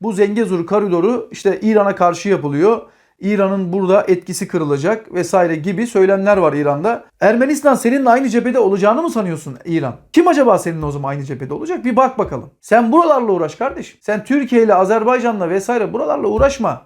Bu Zengezur koridoru işte İran'a karşı yapılıyor. İran'ın burada etkisi kırılacak vesaire gibi söylemler var İran'da. Ermenistan seninle aynı cephede olacağını mı sanıyorsun İran? Kim acaba seninle o zaman aynı cephede olacak? Bir bak bakalım. Sen buralarla uğraş kardeşim. Sen Türkiye ile Azerbaycan'la vesaire buralarla uğraşma.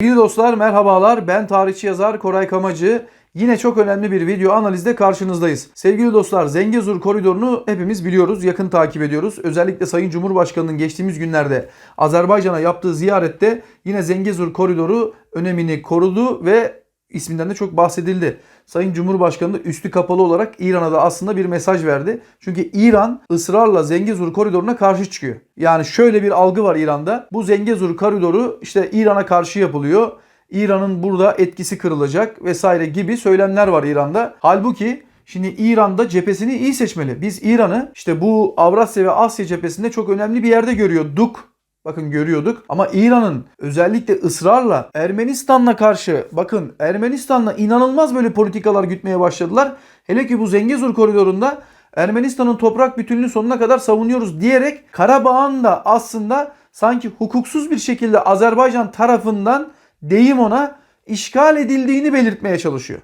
İyi dostlar merhabalar ben tarihçi yazar Koray Kamacı. Yine çok önemli bir video analizde karşınızdayız. Sevgili dostlar Zengezur koridorunu hepimiz biliyoruz, yakın takip ediyoruz. Özellikle Sayın Cumhurbaşkanı'nın geçtiğimiz günlerde Azerbaycan'a yaptığı ziyarette yine Zengezur koridoru önemini korudu ve isminden de çok bahsedildi. Sayın Cumhurbaşkanı da üstü kapalı olarak İran'a da aslında bir mesaj verdi. Çünkü İran ısrarla Zengezur koridoruna karşı çıkıyor. Yani şöyle bir algı var İran'da. Bu Zengezur koridoru işte İran'a karşı yapılıyor. İran'ın burada etkisi kırılacak vesaire gibi söylemler var İran'da. Halbuki Şimdi İran'da cephesini iyi seçmeli. Biz İran'ı işte bu Avrasya ve Asya cephesinde çok önemli bir yerde görüyorduk. Bakın görüyorduk ama İran'ın özellikle ısrarla Ermenistan'la karşı bakın Ermenistan'la inanılmaz böyle politikalar gütmeye başladılar. Hele ki bu Zengezur koridorunda Ermenistan'ın toprak bütünlüğünü sonuna kadar savunuyoruz diyerek Karabağ'ın da aslında sanki hukuksuz bir şekilde Azerbaycan tarafından deyim ona işgal edildiğini belirtmeye çalışıyor.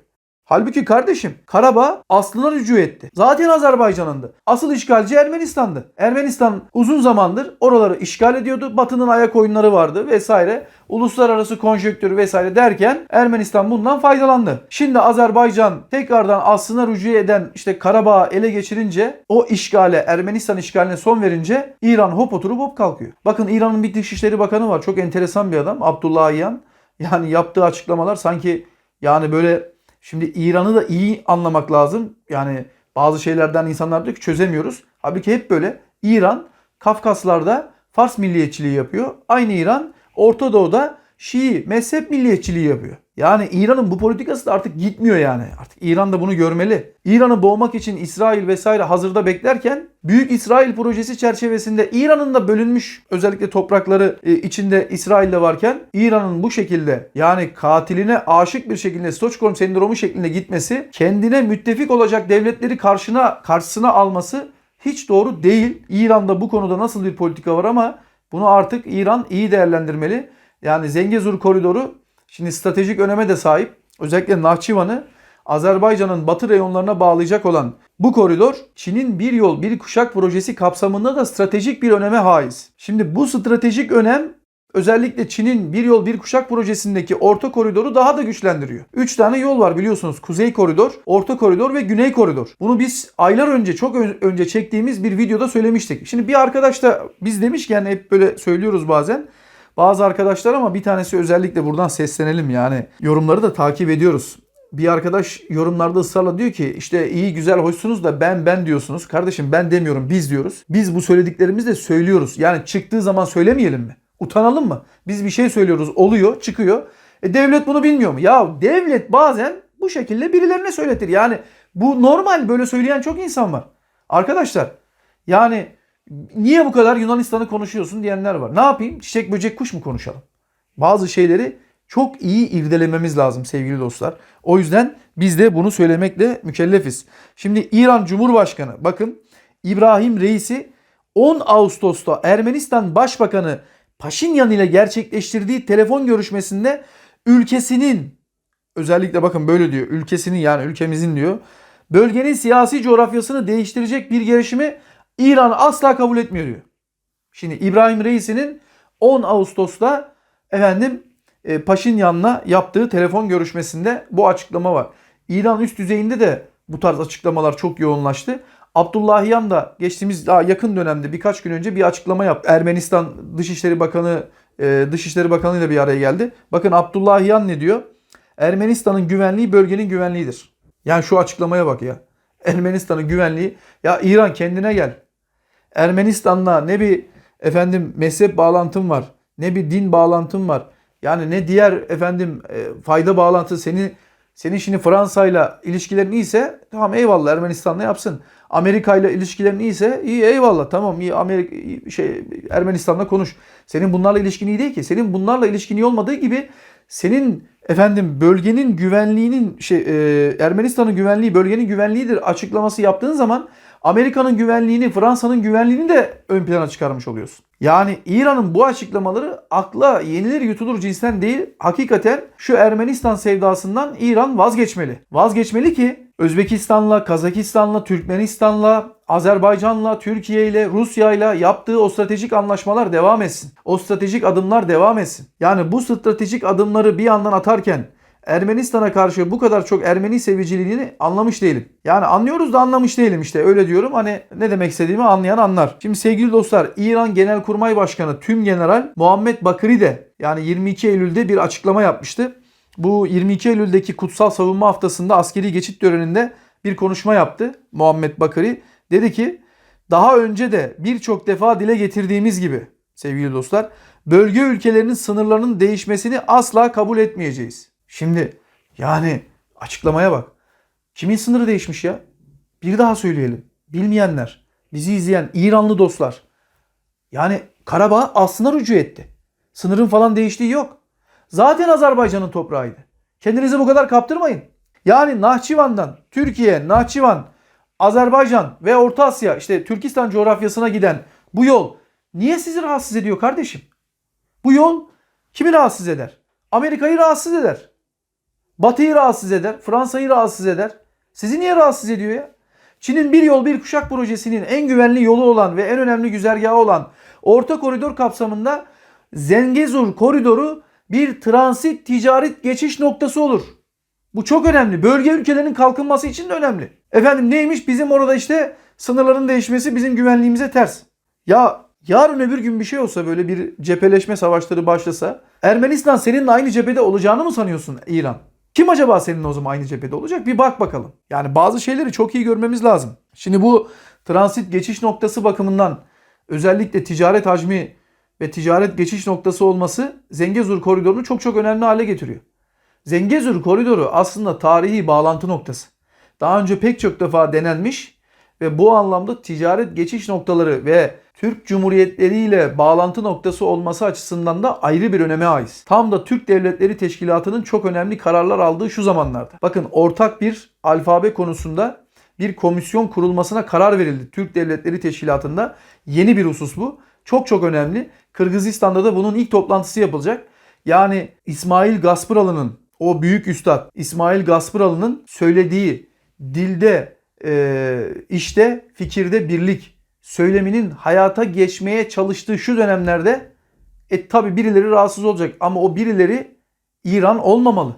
Halbuki kardeşim Karabağ aslına rücu etti. Zaten Azerbaycan'ındı. Asıl işgalci Ermenistan'dı. Ermenistan uzun zamandır oraları işgal ediyordu. Batı'nın ayak oyunları vardı vesaire. Uluslararası konjöktür vesaire derken Ermenistan bundan faydalandı. Şimdi Azerbaycan tekrardan aslına rücu eden işte Karabağ'ı ele geçirince o işgale Ermenistan işgaline son verince İran hop oturup hop kalkıyor. Bakın İran'ın bir Dışişleri Bakanı var. Çok enteresan bir adam. Abdullah Ayyan. Yani yaptığı açıklamalar sanki yani böyle Şimdi İran'ı da iyi anlamak lazım. Yani bazı şeylerden insanlar diyor ki çözemiyoruz. Halbuki hep böyle İran Kafkaslar'da Fars milliyetçiliği yapıyor. Aynı İran Orta Doğu'da Şii mezhep milliyetçiliği yapıyor. Yani İran'ın bu politikası da artık gitmiyor yani. Artık İran da bunu görmeli. İran'ı boğmak için İsrail vesaire hazırda beklerken Büyük İsrail projesi çerçevesinde İran'ın da bölünmüş özellikle toprakları e, içinde İsrail'de varken İran'ın bu şekilde yani katiline aşık bir şekilde Stockholm sendromu şeklinde gitmesi kendine müttefik olacak devletleri karşına karşısına alması hiç doğru değil. İran'da bu konuda nasıl bir politika var ama bunu artık İran iyi değerlendirmeli. Yani Zengezur koridoru şimdi stratejik öneme de sahip. Özellikle Nahçıvan'ı Azerbaycan'ın batı reyonlarına bağlayacak olan bu koridor Çin'in bir yol bir kuşak projesi kapsamında da stratejik bir öneme haiz. Şimdi bu stratejik önem özellikle Çin'in bir yol bir kuşak projesindeki orta koridoru daha da güçlendiriyor. 3 tane yol var biliyorsunuz. Kuzey koridor, orta koridor ve güney koridor. Bunu biz aylar önce çok önce çektiğimiz bir videoda söylemiştik. Şimdi bir arkadaş da biz demişken hep böyle söylüyoruz bazen. Bazı arkadaşlar ama bir tanesi özellikle buradan seslenelim yani. Yorumları da takip ediyoruz. Bir arkadaş yorumlarda ısrarla diyor ki işte iyi güzel hoşsunuz da ben ben diyorsunuz. Kardeşim ben demiyorum biz diyoruz. Biz bu söylediklerimizi de söylüyoruz. Yani çıktığı zaman söylemeyelim mi? Utanalım mı? Biz bir şey söylüyoruz oluyor çıkıyor. E devlet bunu bilmiyor mu? Ya devlet bazen bu şekilde birilerine söyletir. Yani bu normal böyle söyleyen çok insan var. Arkadaşlar yani niye bu kadar Yunanistan'ı konuşuyorsun diyenler var. Ne yapayım? Çiçek böcek kuş mu konuşalım? Bazı şeyleri çok iyi irdelememiz lazım sevgili dostlar. O yüzden biz de bunu söylemekle mükellefiz. Şimdi İran Cumhurbaşkanı bakın İbrahim Reis'i 10 Ağustos'ta Ermenistan Başbakanı Paşinyan ile gerçekleştirdiği telefon görüşmesinde ülkesinin özellikle bakın böyle diyor ülkesinin yani ülkemizin diyor bölgenin siyasi coğrafyasını değiştirecek bir girişimi İran asla kabul etmiyor diyor. Şimdi İbrahim Reis'inin 10 Ağustos'ta efendim e, Paşinyan'la yaptığı telefon görüşmesinde bu açıklama var. İran üst düzeyinde de bu tarz açıklamalar çok yoğunlaştı. Abdullahiyan da geçtiğimiz daha yakın dönemde birkaç gün önce bir açıklama yaptı. Ermenistan Dışişleri Bakanı e, Dışişleri Bakanı ile bir araya geldi. Bakın Abdullahiyan ne diyor? Ermenistan'ın güvenliği bölgenin güvenliğidir. Yani şu açıklamaya bak ya. Ermenistan'ın güvenliği. Ya İran kendine gel. Ermenistan'la ne bir efendim mezhep bağlantım var, ne bir din bağlantım var. Yani ne diğer efendim e, fayda bağlantısı seni senin şimdi Fransa'yla ilişkilerin iyiyse tamam eyvallah Ermenistan'la yapsın. Amerika ile ilişkilerin iyiyse iyi eyvallah tamam iyi Amerika şey Ermenistan'la konuş. Senin bunlarla ilişkin iyi değil ki. Senin bunlarla ilişkin iyi olmadığı gibi senin efendim bölgenin güvenliğinin şey e, Ermenistan'ın güvenliği bölgenin güvenliğidir açıklaması yaptığın zaman Amerika'nın güvenliğini, Fransa'nın güvenliğini de ön plana çıkarmış oluyorsun. Yani İran'ın bu açıklamaları akla yenilir yutulur cinsten değil. Hakikaten şu Ermenistan sevdasından İran vazgeçmeli. Vazgeçmeli ki Özbekistan'la, Kazakistan'la, Türkmenistan'la, Azerbaycan'la, Türkiye ile, Rusya ile yaptığı o stratejik anlaşmalar devam etsin. O stratejik adımlar devam etsin. Yani bu stratejik adımları bir yandan atarken Ermenistan'a karşı bu kadar çok Ermeni seviciliğini anlamış değilim. Yani anlıyoruz da anlamış değilim işte öyle diyorum. Hani ne demek istediğimi anlayan anlar. Şimdi sevgili dostlar İran Genelkurmay Başkanı Tüm General Muhammed Bakri de yani 22 Eylül'de bir açıklama yapmıştı. Bu 22 Eylül'deki kutsal savunma haftasında askeri geçit töreninde bir konuşma yaptı Muhammed Bakri. Dedi ki daha önce de birçok defa dile getirdiğimiz gibi sevgili dostlar bölge ülkelerinin sınırlarının değişmesini asla kabul etmeyeceğiz. Şimdi yani açıklamaya bak. Kimin sınırı değişmiş ya? Bir daha söyleyelim. Bilmeyenler, bizi izleyen İranlı dostlar. Yani Karabağ aslında rücu etti. Sınırın falan değiştiği yok. Zaten Azerbaycan'ın toprağıydı. Kendinizi bu kadar kaptırmayın. Yani Nahçıvan'dan Türkiye, Nahçıvan, Azerbaycan ve Orta Asya işte Türkistan coğrafyasına giden bu yol niye sizi rahatsız ediyor kardeşim? Bu yol kimi rahatsız eder? Amerika'yı rahatsız eder. Batı'yı rahatsız eder. Fransa'yı rahatsız eder. Sizi niye rahatsız ediyor ya? Çin'in bir yol bir kuşak projesinin en güvenli yolu olan ve en önemli güzergahı olan Orta Koridor kapsamında Zengezur koridoru bir transit ticaret geçiş noktası olur. Bu çok önemli. Bölge ülkelerinin kalkınması için de önemli. Efendim neymiş? Bizim orada işte sınırların değişmesi bizim güvenliğimize ters. Ya yarın öbür gün bir şey olsa böyle bir cepheleşme savaşları başlasa Ermenistan seninle aynı cephede olacağını mı sanıyorsun İran? Kim acaba seninle o zaman aynı cephede olacak? Bir bak bakalım. Yani bazı şeyleri çok iyi görmemiz lazım. Şimdi bu transit geçiş noktası bakımından özellikle ticaret hacmi ve ticaret geçiş noktası olması Zengezur koridorunu çok çok önemli hale getiriyor. Zengezur koridoru aslında tarihi bağlantı noktası. Daha önce pek çok defa denenmiş ve bu anlamda ticaret geçiş noktaları ve Türk Cumhuriyetleri ile bağlantı noktası olması açısından da ayrı bir öneme ait. Tam da Türk Devletleri Teşkilatı'nın çok önemli kararlar aldığı şu zamanlarda. Bakın ortak bir alfabe konusunda bir komisyon kurulmasına karar verildi Türk Devletleri Teşkilatı'nda. Yeni bir husus bu. Çok çok önemli. Kırgızistan'da da bunun ilk toplantısı yapılacak. Yani İsmail Gaspıralı'nın o büyük üstad İsmail Gaspıralı'nın söylediği dilde, işte, fikirde birlik söyleminin hayata geçmeye çalıştığı şu dönemlerde e tabi birileri rahatsız olacak ama o birileri İran olmamalı.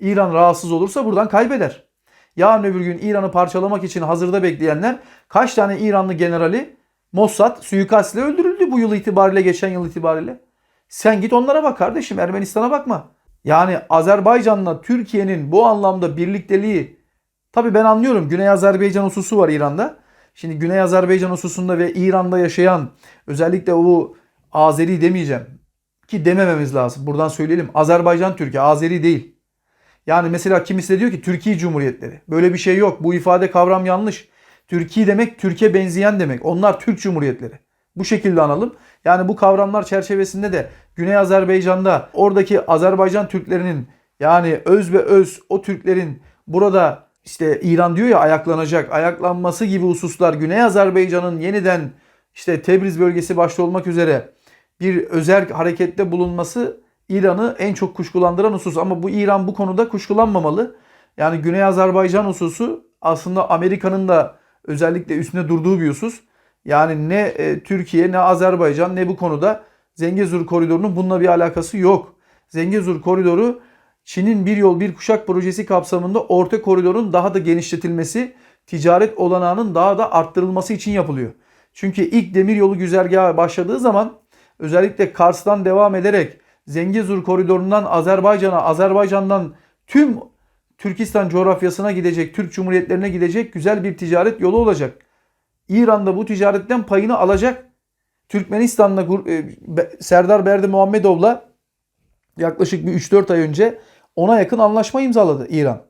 İran rahatsız olursa buradan kaybeder. Yarın öbür gün İran'ı parçalamak için hazırda bekleyenler kaç tane İranlı generali Mossad suikastle öldürüldü bu yıl itibariyle geçen yıl itibariyle. Sen git onlara bak kardeşim Ermenistan'a bakma. Yani Azerbaycan'la Türkiye'nin bu anlamda birlikteliği tabi ben anlıyorum Güney Azerbaycan hususu var İran'da. Şimdi Güney Azerbaycan hususunda ve İran'da yaşayan özellikle o Azeri demeyeceğim ki demememiz lazım. Buradan söyleyelim. Azerbaycan Türkiye, Azeri değil. Yani mesela kimisi de diyor ki Türkiye Cumhuriyetleri. Böyle bir şey yok. Bu ifade kavram yanlış. Türkiye demek Türkiye benzeyen demek. Onlar Türk Cumhuriyetleri. Bu şekilde analım. Yani bu kavramlar çerçevesinde de Güney Azerbaycan'da oradaki Azerbaycan Türklerinin yani öz ve öz o Türklerin burada işte İran diyor ya ayaklanacak. Ayaklanması gibi hususlar Güney Azerbaycan'ın yeniden işte Tebriz bölgesi başta olmak üzere bir özel harekette bulunması İran'ı en çok kuşkulandıran husus. Ama bu İran bu konuda kuşkulanmamalı. Yani Güney Azerbaycan hususu aslında Amerika'nın da özellikle üstüne durduğu bir husus. Yani ne e, Türkiye ne Azerbaycan ne bu konuda Zengezur koridorunun bununla bir alakası yok. Zengezur koridoru Çin'in bir yol bir kuşak projesi kapsamında orta koridorun daha da genişletilmesi, ticaret olanağının daha da arttırılması için yapılıyor. Çünkü ilk demir yolu güzergahı başladığı zaman özellikle Kars'tan devam ederek Zengezur koridorundan Azerbaycan'a, Azerbaycan'dan tüm Türkistan coğrafyasına gidecek, Türk Cumhuriyetlerine gidecek güzel bir ticaret yolu olacak. İran'da bu ticaretten payını alacak. Türkmenistan'la e, Serdar Berdi Muhammedov'la yaklaşık bir 3-4 ay önce ona yakın anlaşma imzaladı İran.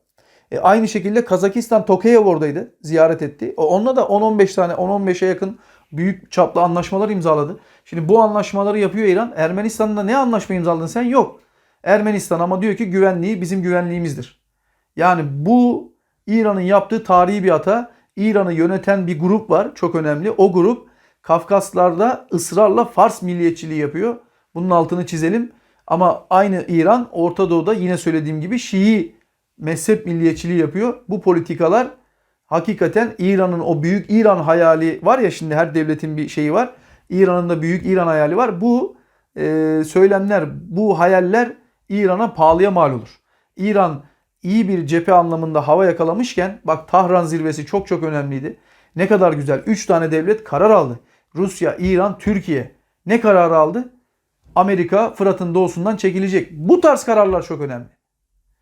E aynı şekilde Kazakistan Tokayev oradaydı. Ziyaret etti. Onunla da 10-15 tane 10-15'e yakın büyük çaplı anlaşmalar imzaladı. Şimdi bu anlaşmaları yapıyor İran. Ermenistan'da ne anlaşma imzaladın sen? Yok. Ermenistan ama diyor ki güvenliği bizim güvenliğimizdir. Yani bu İran'ın yaptığı tarihi bir hata. İran'ı yöneten bir grup var çok önemli. O grup Kafkaslar'da ısrarla Fars milliyetçiliği yapıyor. Bunun altını çizelim. Ama aynı İran Orta Doğu'da yine söylediğim gibi Şii mezhep milliyetçiliği yapıyor. Bu politikalar hakikaten İran'ın o büyük İran hayali var ya şimdi her devletin bir şeyi var. İran'ın da büyük İran hayali var. Bu e, söylemler, bu hayaller İran'a pahalıya mal olur. İran iyi bir cephe anlamında hava yakalamışken bak Tahran zirvesi çok çok önemliydi. Ne kadar güzel. 3 tane devlet karar aldı. Rusya, İran, Türkiye. Ne kararı aldı? Amerika Fırat'ın doğusundan çekilecek. Bu tarz kararlar çok önemli.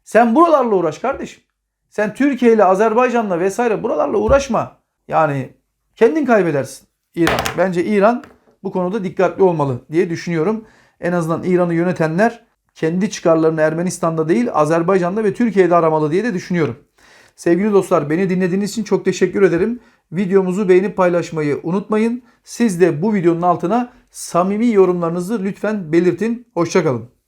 Sen buralarla uğraş kardeşim. Sen Türkiye ile Azerbaycan'la vesaire buralarla uğraşma. Yani kendin kaybedersin İran. Bence İran bu konuda dikkatli olmalı diye düşünüyorum. En azından İran'ı yönetenler kendi çıkarlarını Ermenistan'da değil Azerbaycan'da ve Türkiye'de aramalı diye de düşünüyorum. Sevgili dostlar beni dinlediğiniz için çok teşekkür ederim. Videomuzu beğenip paylaşmayı unutmayın. Siz de bu videonun altına samimi yorumlarınızı lütfen belirtin. Hoşçakalın.